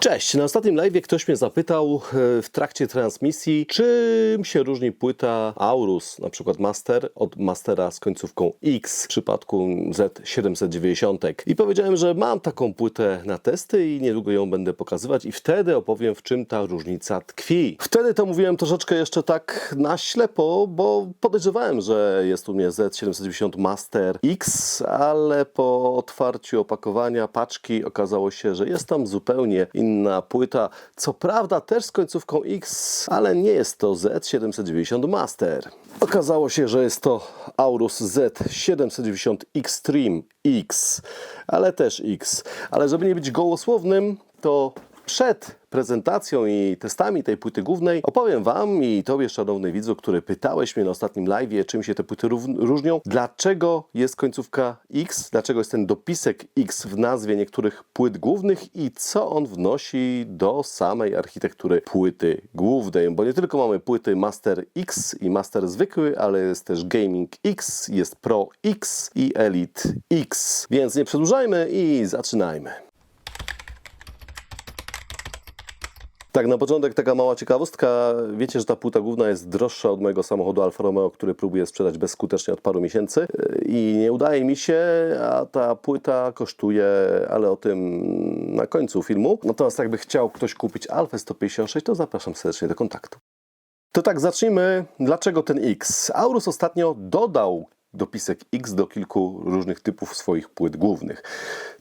Cześć, na ostatnim live ktoś mnie zapytał e, w trakcie transmisji, czym się różni płyta Aurus, na przykład Master, od Mastera z końcówką X w przypadku Z790. I powiedziałem, że mam taką płytę na testy i niedługo ją będę pokazywać i wtedy opowiem, w czym ta różnica tkwi. Wtedy to mówiłem troszeczkę jeszcze tak na ślepo, bo podejrzewałem, że jest u mnie Z790 Master X, ale po otwarciu opakowania paczki okazało się, że jest tam zupełnie inna płyta. Co prawda też z końcówką X, ale nie jest to Z790 Master. Okazało się, że jest to Aurus Z790 Extreme X, ale też X. Ale żeby nie być gołosłownym, to przed prezentacją i testami tej płyty głównej opowiem Wam i Tobie, szanowny widzu, który pytałeś mnie na ostatnim live, czym się te płyty różnią, dlaczego jest końcówka X, dlaczego jest ten dopisek X w nazwie niektórych płyt głównych i co on wnosi do samej architektury płyty głównej, bo nie tylko mamy płyty Master X i Master zwykły, ale jest też Gaming X, jest Pro X i Elite X. Więc nie przedłużajmy i zaczynajmy. Tak, na początek taka mała ciekawostka. Wiecie, że ta płyta główna jest droższa od mojego samochodu Alfa Romeo, który próbuję sprzedać bezskutecznie od paru miesięcy i nie udaje mi się, a ta płyta kosztuje, ale o tym na końcu filmu. Natomiast jakby chciał ktoś kupić Alfę 156, to zapraszam serdecznie do kontaktu. To tak, zacznijmy. Dlaczego ten X? Aurus ostatnio dodał dopisek X do kilku różnych typów swoich płyt głównych.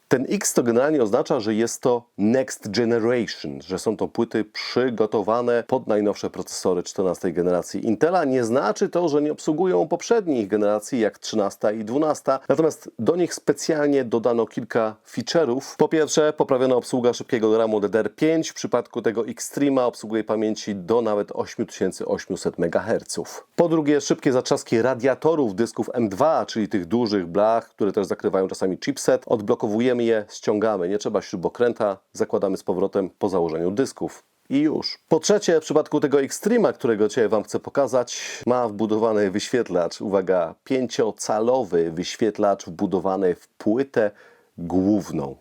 Ten X to generalnie oznacza, że jest to next generation, że są to płyty przygotowane pod najnowsze procesory 14 generacji Intela. Nie znaczy to, że nie obsługują poprzednich generacji jak 13 i 12, natomiast do nich specjalnie dodano kilka feature'ów. Po pierwsze, poprawiona obsługa szybkiego RAMu DDR5. W przypadku tego Extrema obsługuje pamięci do nawet 8800 MHz. Po drugie, szybkie zatrzaski radiatorów dysków M2, czyli tych dużych blach, które też zakrywają czasami chipset. Odblokowujemy je, ściągamy. Nie trzeba śrubokręta, zakładamy z powrotem po założeniu dysków. I już. Po trzecie, w przypadku tego Extrema, którego dzisiaj Wam chcę pokazać, ma wbudowany wyświetlacz. Uwaga, pięciocalowy wyświetlacz wbudowany w płytę główną.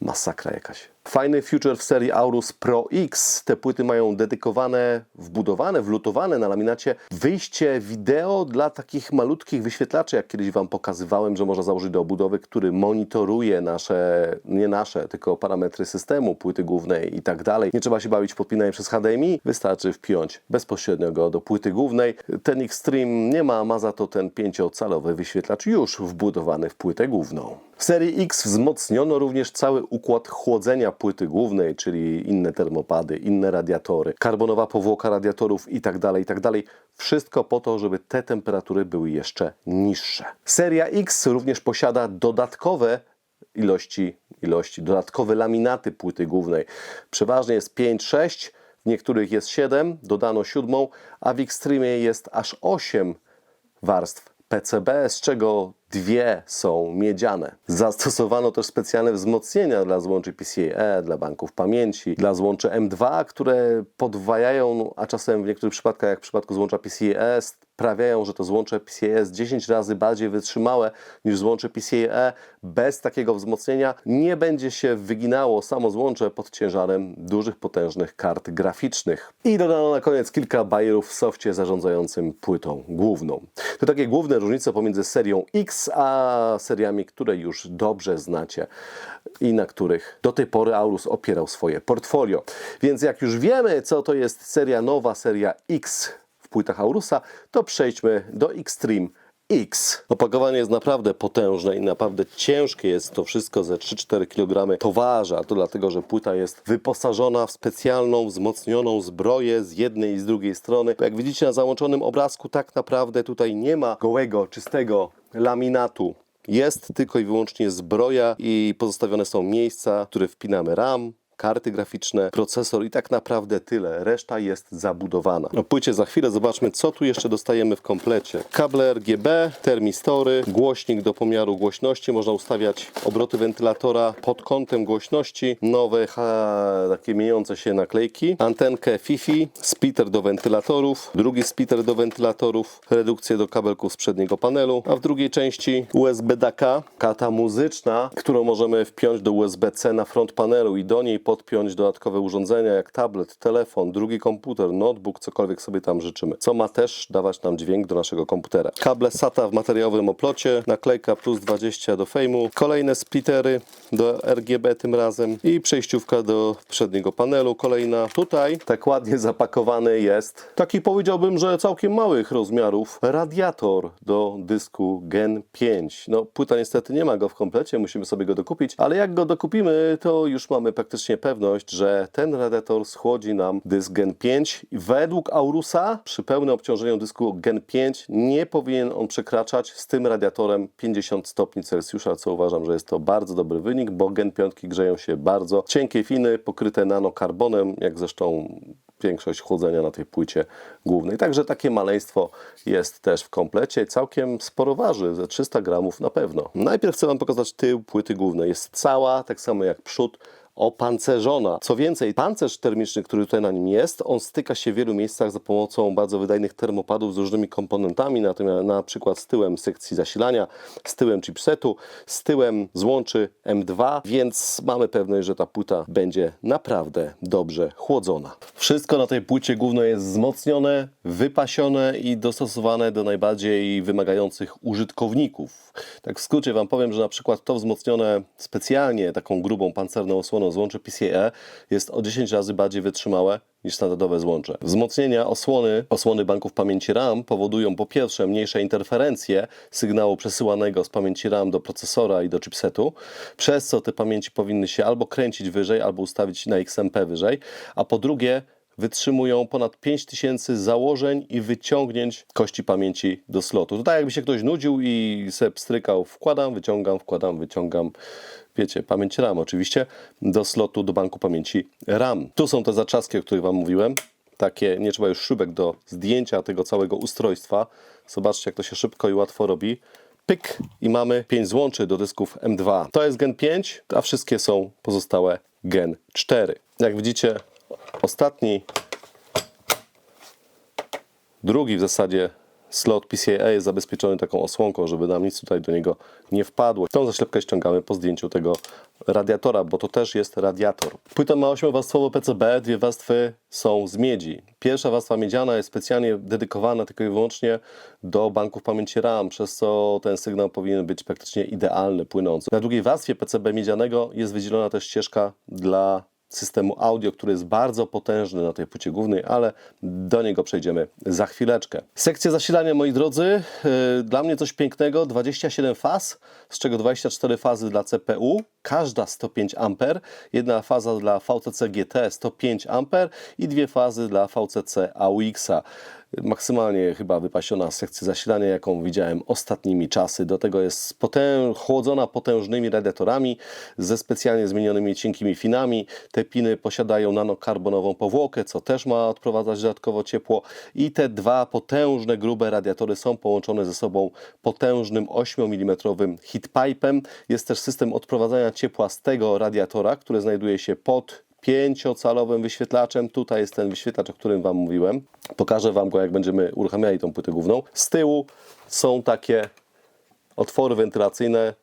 Masakra jakaś. Fajny feature w serii Aurus Pro X. Te płyty mają dedykowane, wbudowane, wlutowane na laminacie wyjście wideo dla takich malutkich wyświetlaczy, jak kiedyś Wam pokazywałem, że można założyć do obudowy, który monitoruje nasze, nie nasze, tylko parametry systemu, płyty głównej i tak dalej. Nie trzeba się bawić podpinaniem przez HDMI, wystarczy wpiąć bezpośrednio go do płyty głównej. Ten Extreme nie ma, ma za to ten pięciocalowy wyświetlacz już wbudowany w płytę główną. W serii X wzmocniono również cały układ chłodzenia płyty głównej, czyli inne termopady, inne radiatory, karbonowa powłoka radiatorów itd., itd. Wszystko po to, żeby te temperatury były jeszcze niższe. Seria X również posiada dodatkowe ilości, ilości dodatkowe laminaty płyty głównej. Przeważnie jest 5-6, w niektórych jest 7, dodano siódmą, a w Extreme jest aż 8 warstw PCB, z czego dwie są miedziane. Zastosowano też specjalne wzmocnienia dla złączy PCIe, dla banków pamięci, dla złączy M2, które podwajają, a czasem w niektórych przypadkach, jak w przypadku złącza PCIe, sprawiają, że to złącze PCIe jest 10 razy bardziej wytrzymałe niż złącze PCIe. Bez takiego wzmocnienia nie będzie się wyginało samo złącze pod ciężarem dużych, potężnych kart graficznych. I dodano na koniec kilka bajerów w softie zarządzającym płytą główną. To takie główne różnice pomiędzy serią X a seriami, które już dobrze znacie i na których do tej pory Aurus opierał swoje portfolio. Więc jak już wiemy, co to jest seria nowa, seria X w płytach Aurusa, to przejdźmy do Extreme X. Opakowanie jest naprawdę potężne i naprawdę ciężkie jest to wszystko ze 3-4 kg towarza. To dlatego, że płyta jest wyposażona w specjalną, wzmocnioną zbroję z jednej i z drugiej strony. Jak widzicie na załączonym obrazku, tak naprawdę tutaj nie ma gołego, czystego laminatu. Jest tylko i wyłącznie zbroja i pozostawione są miejsca, które wpinamy RAM, karty graficzne, procesor i tak naprawdę tyle. Reszta jest zabudowana. O płycie za chwilę zobaczmy, co tu jeszcze dostajemy w komplecie. Kable RGB, termistory, głośnik do pomiaru głośności. Można ustawiać obroty wentylatora pod kątem głośności. Nowe, takie mieniące się naklejki. Antenkę FIFI, splitter do wentylatorów, drugi splitter do wentylatorów, redukcję do kabelków z przedniego panelu, a w drugiej części USB DAC, karta muzyczna, którą możemy wpiąć do USB-C na front panelu i do niej podpiąć dodatkowe urządzenia jak tablet, telefon, drugi komputer, notebook, cokolwiek sobie tam życzymy. Co ma też dawać nam dźwięk do naszego komputera. Kable SATA w materiałowym oplocie, naklejka plus 20 do fejmu, kolejne splittery do RGB tym razem i przejściówka do przedniego panelu kolejna. Tutaj tak ładnie zapakowany jest taki powiedziałbym, że całkiem małych rozmiarów radiator do dysku Gen 5. No płyta niestety nie ma go w komplecie, musimy sobie go dokupić, ale jak go dokupimy, to już mamy praktycznie pewność, że ten radiator schłodzi nam dysk Gen 5 i według Aurusa przy pełnym obciążeniu dysku Gen 5 nie powinien on przekraczać z tym radiatorem 50 stopni Celsjusza, co uważam, że jest to bardzo dobry wynik, bo Gen 5 grzeją się bardzo. Cienkie finy, pokryte nanokarbonem, jak zresztą większość chłodzenia na tej płycie głównej. Także takie maleństwo jest też w komplecie. Całkiem sporo waży, ze 300 gramów na pewno. Najpierw chcę Wam pokazać tył płyty głównej. Jest cała, tak samo jak przód, opancerzona. Co więcej, pancerz termiczny, który tutaj na nim jest, on styka się w wielu miejscach za pomocą bardzo wydajnych termopadów z różnymi komponentami, natomiast na przykład z tyłem sekcji zasilania, z tyłem chipsetu, z tyłem złączy M2, więc mamy pewność, że ta płyta będzie naprawdę dobrze chłodzona. Wszystko na tej płycie głównej jest wzmocnione, wypasione i dostosowane do najbardziej wymagających użytkowników. Tak w skrócie Wam powiem, że na przykład to wzmocnione specjalnie taką grubą pancerną osłoną złącze PCE jest o 10 razy bardziej wytrzymałe niż standardowe złącze. Wzmocnienia osłony, osłony banków pamięci RAM powodują po pierwsze mniejsze interferencje sygnału przesyłanego z pamięci RAM do procesora i do chipsetu, przez co te pamięci powinny się albo kręcić wyżej, albo ustawić na XMP wyżej, a po drugie wytrzymują ponad 5000 założeń i wyciągnięć kości pamięci do slotu. To tak jakby się ktoś nudził i se pstrykał, wkładam, wyciągam, wkładam, wyciągam, wiecie, pamięć RAM oczywiście, do slotu, do banku pamięci RAM. Tu są te zaczaski, o których Wam mówiłem. Takie, nie trzeba już szybek do zdjęcia tego całego ustrojstwa. Zobaczcie, jak to się szybko i łatwo robi. Pyk i mamy 5 złączy do dysków M2. To jest Gen 5, a wszystkie są pozostałe Gen 4. Jak widzicie, ostatni, drugi w zasadzie slot PCIe jest zabezpieczony taką osłonką, żeby nam nic tutaj do niego nie wpadło. Tą zaślepkę ściągamy po zdjęciu tego radiatora, bo to też jest radiator. Płyta ma 8-warstwowe PCB, dwie warstwy są z miedzi. Pierwsza warstwa miedziana jest specjalnie dedykowana tylko i wyłącznie do banków pamięci RAM, przez co ten sygnał powinien być praktycznie idealny, płynący. Na drugiej warstwie PCB miedzianego jest wydzielona też ścieżka dla systemu audio, który jest bardzo potężny na tej płycie głównej, ale do niego przejdziemy za chwileczkę. Sekcja zasilania, moi drodzy, yy, dla mnie coś pięknego, 27 faz, z czego 24 fazy dla CPU, każda 105 A, jedna faza dla VCC GT 105 A i dwie fazy dla VCC AUX-a maksymalnie chyba wypasiona sekcja zasilania, jaką widziałem ostatnimi czasy. Do tego jest potęż, chłodzona potężnymi radiatorami ze specjalnie zmienionymi cienkimi finami. Te piny posiadają nanokarbonową powłokę, co też ma odprowadzać dodatkowo ciepło. I te dwa potężne, grube radiatory są połączone ze sobą potężnym 8 mm heatpipem. Jest też system odprowadzania ciepła z tego radiatora, który znajduje się pod pięciocalowym wyświetlaczem. Tutaj jest ten wyświetlacz, o którym Wam mówiłem. Pokażę Wam go, jak będziemy uruchamiali tą płytę główną. Z tyłu są takie otwory wentylacyjne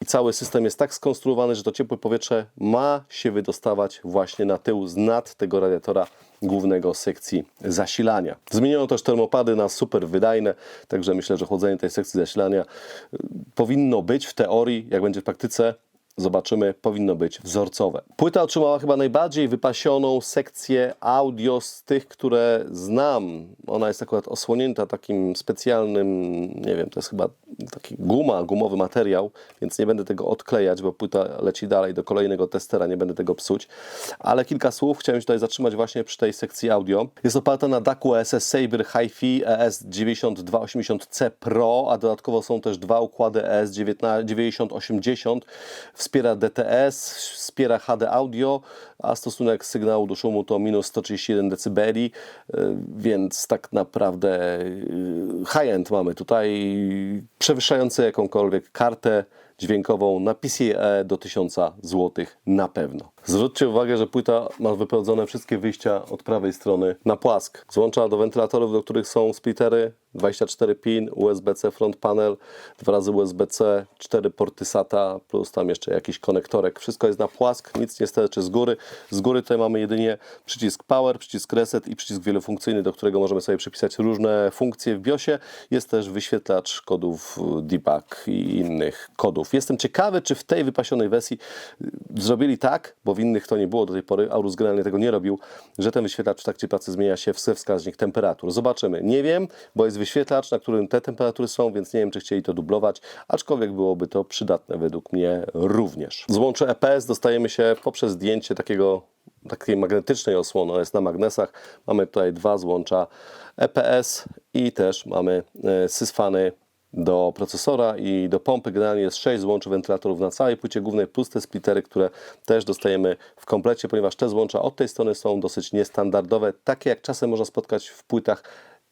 i cały system jest tak skonstruowany, że to ciepłe powietrze ma się wydostawać właśnie na tył z nad tego radiatora głównego sekcji zasilania. Zmieniono też termopady na super wydajne, także myślę, że chłodzenie tej sekcji zasilania y, powinno być w teorii, jak będzie w praktyce, zobaczymy, powinno być wzorcowe. Płyta otrzymała chyba najbardziej wypasioną sekcję audio z tych, które znam. Ona jest akurat osłonięta takim specjalnym, nie wiem, to jest chyba taki guma, gumowy materiał, więc nie będę tego odklejać, bo płyta leci dalej do kolejnego testera, nie będę tego psuć. Ale kilka słów chciałem się tutaj zatrzymać właśnie przy tej sekcji audio. Jest oparta na DAC-u ESS Sabre HiFi ES9280C Pro, a dodatkowo są też dwa układy ES9080 wspiera DTS, wspiera HD audio, a stosunek sygnału do szumu to minus 131 dB, więc tak naprawdę y, high-end mamy tutaj, przewyższający jakąkolwiek kartę dźwiękową na PCE do 1000 zł na pewno. Zwróćcie uwagę, że płyta ma wyprowadzone wszystkie wyjścia od prawej strony na płask. Złącza do wentylatorów, do których są splittery, 24 pin, USB-C front panel, dwa razy USB-C, cztery porty SATA, plus tam jeszcze jakiś konektorek. Wszystko jest na płask, nic nie sterczy z góry. Z góry tutaj mamy jedynie przycisk power, przycisk reset i przycisk wielofunkcyjny, do którego możemy sobie przypisać różne funkcje w BIOSie. Jest też wyświetlacz kodów debug i innych kodów. Jestem ciekawy, czy w tej wypasionej wersji zrobili tak, bo w innych to nie było do tej pory, Aurus generalnie tego nie robił, że ten wyświetlacz w trakcie pracy zmienia się w wskaźnik temperatur. Zobaczymy. Nie wiem, bo jest wyświetlacz, na którym te temperatury są, więc nie wiem, czy chcieli to dublować, aczkolwiek byłoby to przydatne według mnie również. Z łączy EPS dostajemy się poprzez zdjęcie takiego takiej magnetycznej osłony, ona jest na magnesach. Mamy tutaj dwa złącza EPS i też mamy e, sysfany do procesora i do pompy. Generalnie jest 6 złączy wentylatorów na całej płycie głównej, plus te splittery, które też dostajemy w komplecie, ponieważ te złącza od tej strony są dosyć niestandardowe, takie jak czasem można spotkać w płytach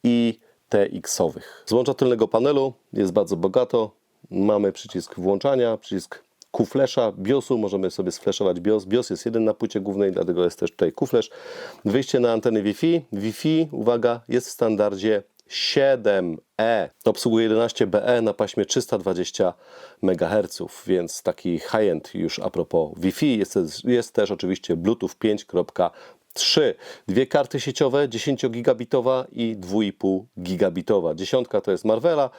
i TX-owych. Złącza tylnego panelu jest bardzo bogato. Mamy przycisk włączania, przycisk Q-Flasha, BIOSu, możemy sobie sflashować BIOS. BIOS jest jeden na płycie głównej, dlatego jest też tutaj Q-Flash. Wyjście na anteny Wi-Fi. Wi-Fi, uwaga, jest w standardzie 7E. Obsługuje 11BE na paśmie 320 MHz, więc taki high-end już a propos Wi-Fi. Jest, jest też oczywiście Bluetooth 5.3. Dwie karty sieciowe, 10 gigabitowa i 2,5 gigabitowa. Dziesiątka to jest Marvela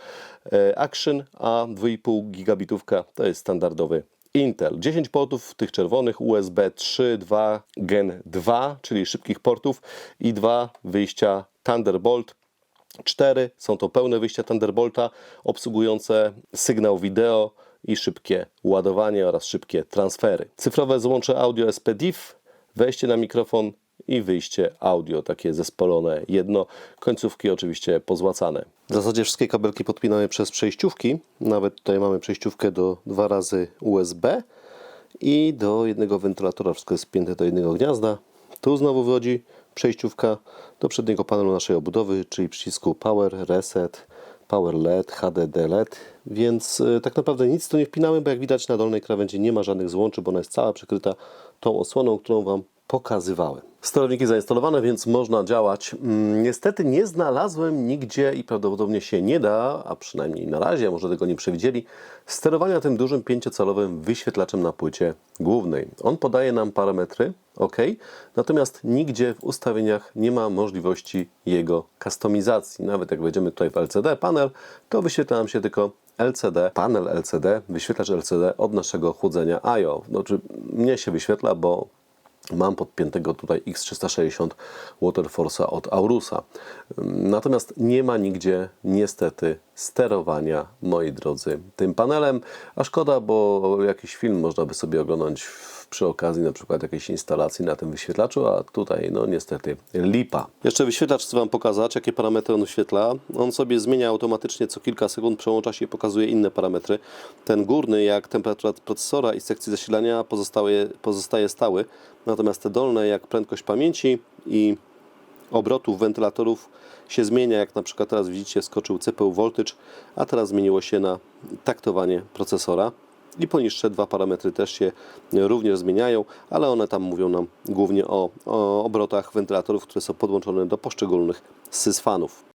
e, Action, a 2,5 gigabitówka to jest standardowy Intel. 10 portów tych czerwonych USB 3, 2, Gen 2, czyli szybkich portów i dwa wyjścia Thunderbolt Cztery są to pełne wyjścia Thunderbolta obsługujące sygnał wideo i szybkie ładowanie oraz szybkie transfery. Cyfrowe złącze audio SPDIF, wejście na mikrofon i wyjście audio, takie zespolone jedno, końcówki oczywiście pozłacane. W zasadzie wszystkie kabelki podpinamy przez przejściówki, nawet tutaj mamy przejściówkę do dwa razy USB i do jednego wentylatora, wszystko jest spięte do jednego gniazda. Tu znowu wychodzi przejściówka do przedniego panelu naszej obudowy, czyli przycisku Power, Reset, Power LED, HDD LED, więc y, tak naprawdę nic tu nie wpinamy, bo jak widać na dolnej krawędzi nie ma żadnych złączy, bo ona jest cała przykryta tą osłoną, którą Wam pokazywałem. Sterowniki zainstalowane, więc można działać. Mm, niestety nie znalazłem nigdzie i prawdopodobnie się nie da, a przynajmniej na razie, może tego nie przewidzieli, sterowania tym dużym pięciocalowym wyświetlaczem na płycie głównej. On podaje nam parametry, ok, natomiast nigdzie w ustawieniach nie ma możliwości jego kustomizacji. Nawet jak wejdziemy tutaj w LCD panel, to wyświetla nam się tylko LCD, panel LCD, wyświetlacz LCD od naszego chłodzenia IO. Znaczy, mnie się wyświetla, bo Mam podpiętego tutaj X360 Waterforce'a od Aurusa. Natomiast nie ma nigdzie niestety sterowania, moi drodzy, tym panelem. A szkoda, bo jakiś film można by sobie oglądać przy okazji na przykład jakiejś instalacji na tym wyświetlaczu, a tutaj no niestety lipa. Jeszcze wyświetlacz chcę Wam pokazać, jakie parametry on wyświetla. On sobie zmienia automatycznie co kilka sekund, przełącza się i pokazuje inne parametry. Ten górny, jak temperatura procesora i sekcji zasilania pozostaje, pozostaje stały, natomiast te dolne, jak prędkość pamięci i obrotów wentylatorów się zmienia, jak na przykład teraz widzicie skoczył CPU voltage, a teraz zmieniło się na taktowanie procesora i poniższe dwa parametry też się również zmieniają, ale one tam mówią nam głównie o, o obrotach wentylatorów, które są podłączone do poszczególnych sysfanów.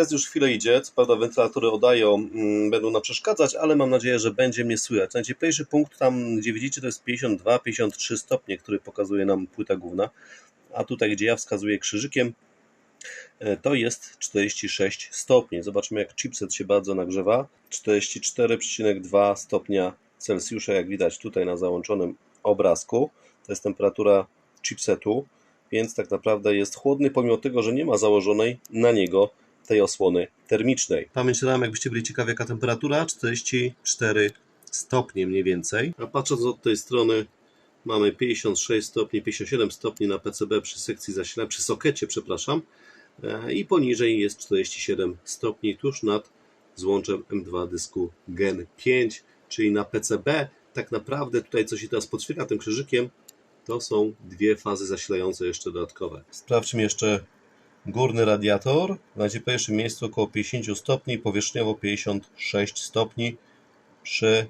Test już chwilę idzie, co prawda wentylatory oddają, mm, będą nam przeszkadzać, ale mam nadzieję, że będzie mnie słychać. Najcieplejszy punkt tam, gdzie widzicie, to jest 52-53 stopnie, który pokazuje nam płyta główna, a tutaj, gdzie ja wskazuję krzyżykiem, e, to jest 46 stopni. Zobaczmy, jak chipset się bardzo nagrzewa. 44,2 stopnia Celsjusza, jak widać tutaj na załączonym obrazku. To jest temperatura chipsetu, więc tak naprawdę jest chłodny, pomimo tego, że nie ma założonej na niego tej osłony termicznej. Pamięć RAM, jakbyście byli ciekawi jaka temperatura, 44 stopnie mniej więcej. A patrząc od tej strony mamy 56 stopni, 57 stopni na PCB przy sekcji zasilania, przy sokecie, przepraszam. e, i poniżej jest 47 stopni tuż nad złączem M2 dysku Gen 5, czyli na PCB. Tak naprawdę tutaj, co się teraz podświetla tym krzyżykiem, to są dwie fazy zasilające jeszcze dodatkowe. Sprawdźmy jeszcze górny radiator. Na pierwszym miejscu około 50 stopni, powierzchniowo 56 stopni przy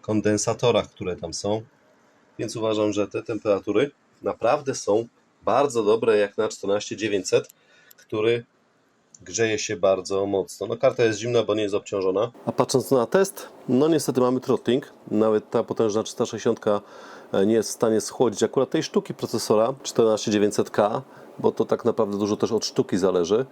kondensatorach, które tam są. Więc uważam, że te temperatury naprawdę są bardzo dobre, jak na 14900, który grzeje się bardzo mocno. No karta jest zimna, bo nie jest obciążona. A patrząc na test, no niestety mamy throttling. Nawet ta potężna 360 nie jest w stanie schłodzić akurat tej sztuki procesora 14900K, bo to tak naprawdę dużo też od sztuki zależy.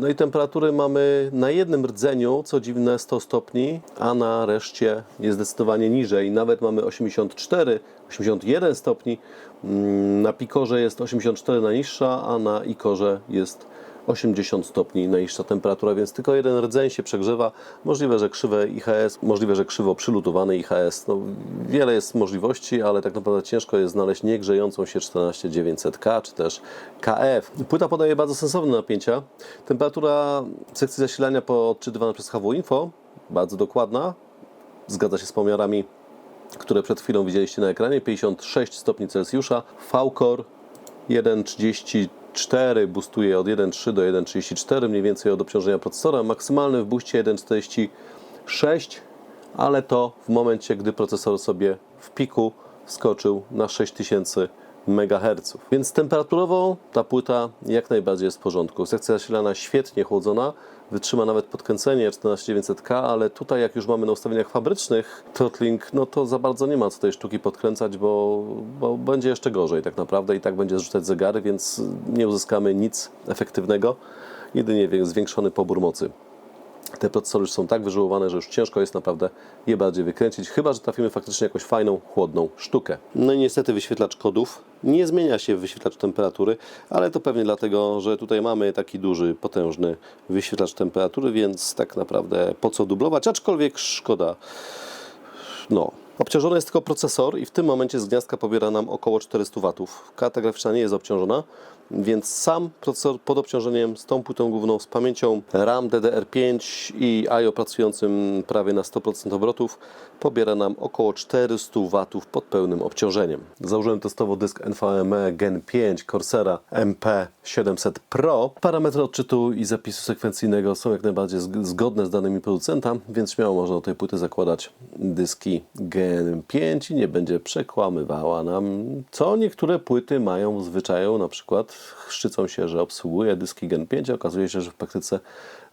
No i temperatury mamy na jednym rdzeniu, co dziwne 100 stopni, a na reszcie jest zdecydowanie niżej. Nawet mamy 84, 81 stopni. Mm, Na pikorze jest 84 najniższa, a na ikorze jest 80 stopni najniższa temperatura, więc tylko jeden rdzeń się przegrzewa. Możliwe, że krzywe IHS, możliwe, że krzywo przylutowany IHS. No, wiele jest możliwości, ale tak naprawdę ciężko jest znaleźć niegrzejącą się 14900K czy też KF. Płyta podaje bardzo sensowne napięcia. Temperatura sekcji zasilania podczytywana przez HW Info, bardzo dokładna. Zgadza się z pomiarami które przed chwilą widzieliście na ekranie, 56 stopni Celsjusza. V-Core 1,34 boostuje od 1,3 do 1,34 mniej więcej od obciążenia procesora. Maksymalny w booście 1,46, ale to w momencie, gdy procesor sobie w piku wskoczył na 6000 MHz. Więc temperaturowo ta płyta jak najbardziej jest w porządku. Sekcja zasilana świetnie chłodzona, wytrzyma nawet podkręcenie 14900K, ale tutaj jak już mamy na ustawieniach fabrycznych throttling, no to za bardzo nie ma co tej sztuki podkręcać, bo, bo będzie jeszcze gorzej tak naprawdę i tak będzie zrzucać zegary, więc nie uzyskamy nic efektywnego, jedynie zwiększony pobór mocy te procesory już są tak wyżyłowane, że już ciężko jest naprawdę je bardziej wykręcić, chyba że trafimy faktycznie jakąś fajną, chłodną sztukę. No i niestety wyświetlacz kodów nie zmienia się w wyświetlacz temperatury, ale to pewnie dlatego, że tutaj mamy taki duży, potężny wyświetlacz temperatury, więc tak naprawdę po co dublować, aczkolwiek szkoda no. Obciążony jest tylko procesor i w tym momencie z gniazdka pobiera nam około 400 W. Karta graficzna nie jest obciążona, więc sam procesor pod obciążeniem z tą płytą główną, z pamięcią RAM DDR5 i I.O. pracującym prawie na 100% obrotów pobiera nam około 400 W pod pełnym obciążeniem. Założyłem testowo dysk NVMe Gen 5 Corsera MP700 Pro. Parametry odczytu i zapisu sekwencyjnego są jak najbardziej zg- zgodne z danymi producenta, więc śmiało można do tej płyty zakładać dyski Gen 5 i nie będzie przekłamywała nam, co niektóre płyty mają w zwyczaju, na przykład szczycą się, że obsługuje dyski Gen 5, a okazuje się, że w praktyce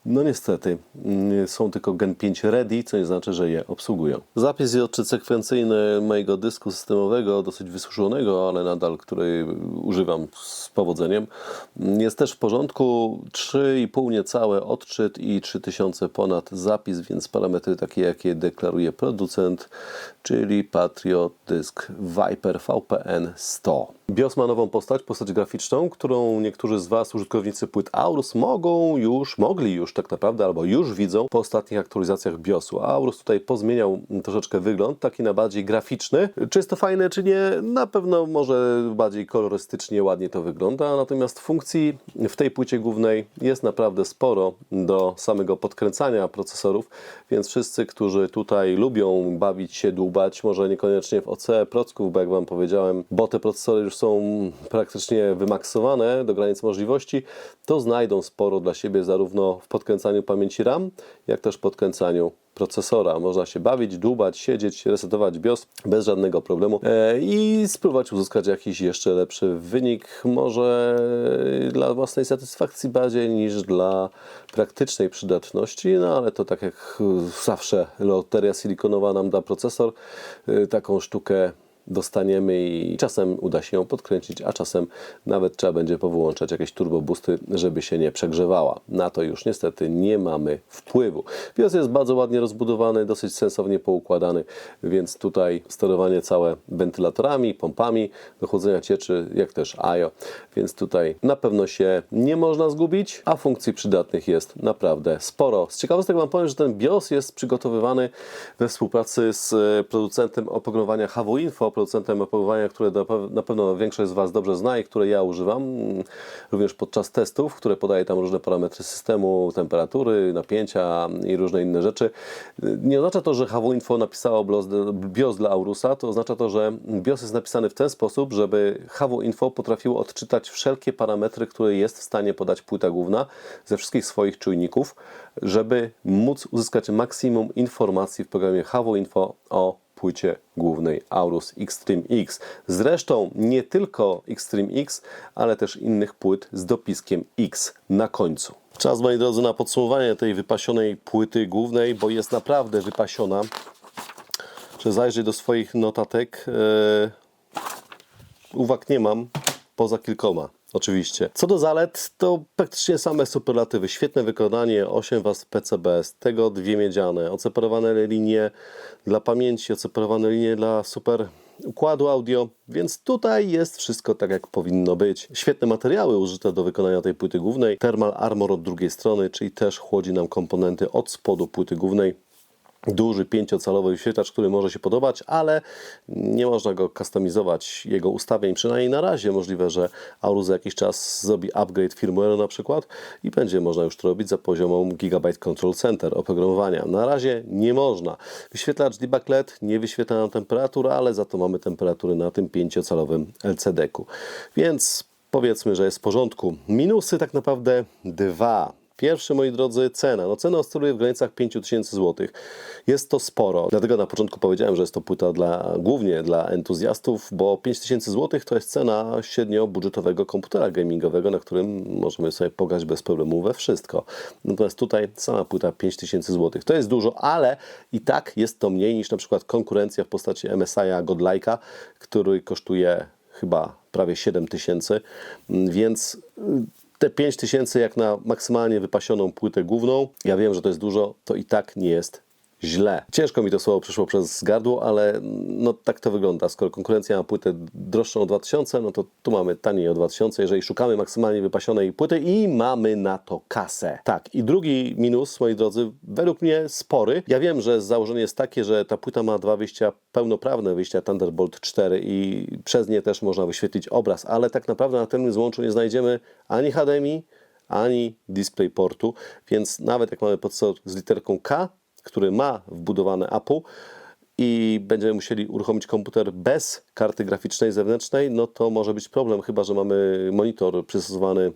no niestety mm, są tylko Gen 5 ready, co nie znaczy, że je obsługują. Zapis i odczyt sekwencyjny mojego dysku systemowego, dosyć wysuszonego, ale nadal, który używam z powodzeniem, jest też w porządku. 3,5 niecałe odczyt i 3000 ponad zapis, więc parametry takie, jakie deklaruje producent, czyli Patriot Dysk Viper VPN 100. BIOS ma nową postać, postać graficzną, którą niektórzy z Was, użytkownicy płyt Aorus, mogą już, mogli już tak naprawdę, albo już widzą po ostatnich aktualizacjach BIOSu. Aorus tutaj pozmieniał troszeczkę wygląd, taki na bardziej graficzny. Czy jest to fajne, czy nie? Na pewno może bardziej kolorystycznie, ładnie to wygląda, natomiast funkcji w tej płycie głównej jest naprawdę sporo do samego podkręcania procesorów, więc wszyscy, którzy tutaj lubią bawić się, dłubać, może niekoniecznie w OC procków, bo jak Wam powiedziałem, bo te procesory już są praktycznie wymaksowane do granic możliwości, to znajdą sporo dla siebie zarówno w podkręcaniu pamięci RAM, jak też podkręcaniu procesora. Można się bawić, dłubać, siedzieć, resetować BIOS bez żadnego problemu e, i spróbować uzyskać jakiś jeszcze lepszy wynik, może dla własnej satysfakcji bardziej niż dla praktycznej przydatności, no ale to tak jak zawsze loteria silikonowa nam da procesor, e, taką sztukę dostaniemy i czasem uda się ją podkręcić, a czasem nawet trzeba będzie powyłączać jakieś turbobusty, żeby się nie przegrzewała. Na to już niestety nie mamy wpływu. BIOS jest bardzo ładnie rozbudowany, dosyć sensownie poukładany, więc tutaj sterowanie całe wentylatorami, pompami do chłodzenia cieczy, jak też IO, więc tutaj na pewno się nie można zgubić, a funkcji przydatnych jest naprawdę sporo. Z ciekawostek Wam powiem, że ten BIOS jest przygotowywany we współpracy z producentem oprogramowania HW Info, producentem opakowania, które na pe- na pewno większość z Was dobrze zna i które ja używam, mm, również podczas testów, które podaje tam różne parametry systemu, temperatury, napięcia i różne inne rzeczy. Nie oznacza to, że HW Info napisało BIOS, BIOS dla Aurusa, to oznacza to, że BIOS jest napisany w ten sposób, żeby HW Info potrafiło odczytać wszelkie parametry, które jest w stanie podać płyta główna ze wszystkich swoich czujników, żeby móc uzyskać maksimum informacji w programie HW Info o płycie głównej Aurus Xtreme X. Zresztą nie tylko Xtreme X, ale też innych płyt z dopiskiem X na końcu. Czas, moi drodzy, na podsumowanie tej wypasionej płyty głównej, bo jest naprawdę wypasiona. Czy zajrzeć do swoich notatek? Eee, uwag nie mam, poza kilkoma. Oczywiście. Co do zalet, to praktycznie same superlatywy. Świetne wykonanie, 8 was PCB, z tego dwie miedziane, oceperowane linie dla pamięci, oceperowane linie dla super układu audio, więc tutaj jest wszystko tak jak powinno być. Świetne materiały użyte do wykonania tej płyty głównej. Thermal Armor od drugiej strony, czyli też chłodzi nam komponenty od spodu płyty głównej duży pięciocalowy wyświetlacz, który może się podobać, ale nie można go kustomizować, jego ustawień, przynajmniej na razie możliwe, że Aorus za jakiś czas zrobi upgrade firmware na przykład i będzie można już to robić za poziomą Gigabyte Control Center oprogramowania. Na razie nie można. Wyświetlacz debug LED nie wyświetla nam temperatur, ale za to mamy temperatury na tym pięciocalowym LCD-ku. Więc powiedzmy, że jest w porządku. Minusy tak naprawdę dwa. Pierwszy, moi drodzy, cena. No cena oscyluje w granicach 5000 zł. Jest to sporo, dlatego na początku powiedziałem, że jest to płyta dla, głównie dla entuzjastów, bo 5000 zł to jest cena średnio budżetowego komputera gamingowego, na którym możemy sobie pograć bez problemu we wszystko. Natomiast tutaj sama płyta 5000 zł. To jest dużo, ale i tak jest to mniej niż na przykład konkurencja w postaci MSI'a Godlike'a, który kosztuje chyba prawie 7000, więc te 5000 jak na maksymalnie wypasioną płytę główną, ja wiem, że to jest dużo, to i tak nie jest źle. Ciężko mi to słowo przyszło przez gardło, ale no tak to wygląda. Skoro konkurencja ma płytę droższą o 2000, no to tu mamy taniej o 2000, jeżeli szukamy maksymalnie wypasionej płyty i mamy na to kasę. Tak, i drugi minus, moi drodzy, według mnie spory. Ja wiem, że założenie jest takie, że ta płyta ma dwa wyjścia pełnoprawne, wyjścia Thunderbolt 4 i przez nie też można wyświetlić obraz, ale tak naprawdę na tym złączu nie znajdziemy ani HDMI, ani DisplayPortu, więc nawet jak mamy procesor z literką K, który ma wbudowane Apple i będziemy musieli uruchomić komputer bez karty graficznej zewnętrznej, no to może być problem, chyba że mamy monitor przystosowany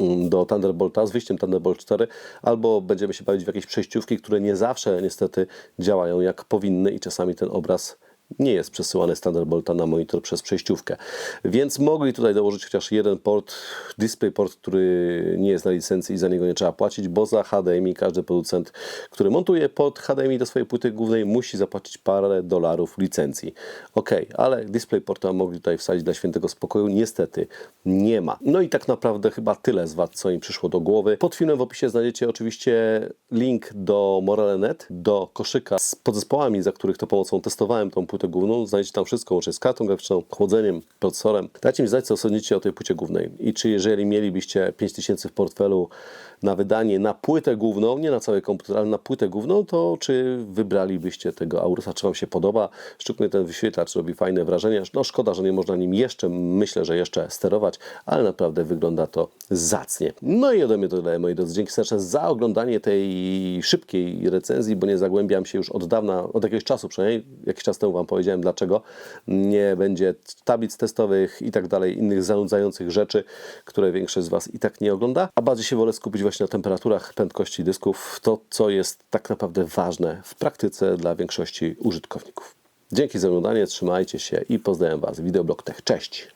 mm, do Thunderbolta z wyjściem Thunderbolt 4, albo będziemy się bawić w jakieś przejściówki, które nie zawsze niestety działają jak powinny i czasami ten obraz nie jest przesyłany z Thunderbolta na monitor przez przejściówkę. Więc mogli tutaj dołożyć chociaż jeden port, DisplayPort, który nie jest na licencji i za niego nie trzeba płacić, bo za HDMI każdy producent, który montuje port HDMI do swojej płyty głównej musi zapłacić parę dolarów licencji. Ok, ale DisplayPorta mogli tutaj wsadzić dla świętego spokoju. Niestety nie ma. No i tak naprawdę chyba tyle z Was, co im przyszło do głowy. Pod filmem w opisie znajdziecie oczywiście link do Morale.net, do koszyka z podzespołami, za których to pomocą testowałem tą płytę główną. Znajdziecie tam wszystko, łącznie z kartą graficzną, chłodzeniem, procesorem. Dajcie mi znać, co sądzicie o tej płycie głównej i czy jeżeli mielibyście 5000 w portfelu na wydanie na płytę główną, nie na cały komputer, ale na płytę główną, to czy wybralibyście tego Aurusa, czy Wam się podoba? Szczególnie ten wyświetlacz robi fajne wrażenie. No szkoda, że nie można nim jeszcze, myślę, że jeszcze sterować, ale naprawdę wygląda to zacnie. No i ode mnie to tyle, moi drodzy. Dzięki serdeczne za oglądanie tej szybkiej recenzji, bo nie zagłębiam się już od dawna, od jakiegoś czasu przynajmniej, jakiś czas temu Wam powiedziałem dlaczego. Nie będzie tablic testowych i tak dalej, innych zanudzających rzeczy, które większość z Was i tak nie ogląda, a bardziej się wolę skupić właśnie na temperaturach, prędkości dysków, to co jest tak naprawdę ważne w praktyce dla większości użytkowników. Dzięki za oglądanie, trzymajcie się i pozdrawiam Was. Wideoblog Tech. Cześć!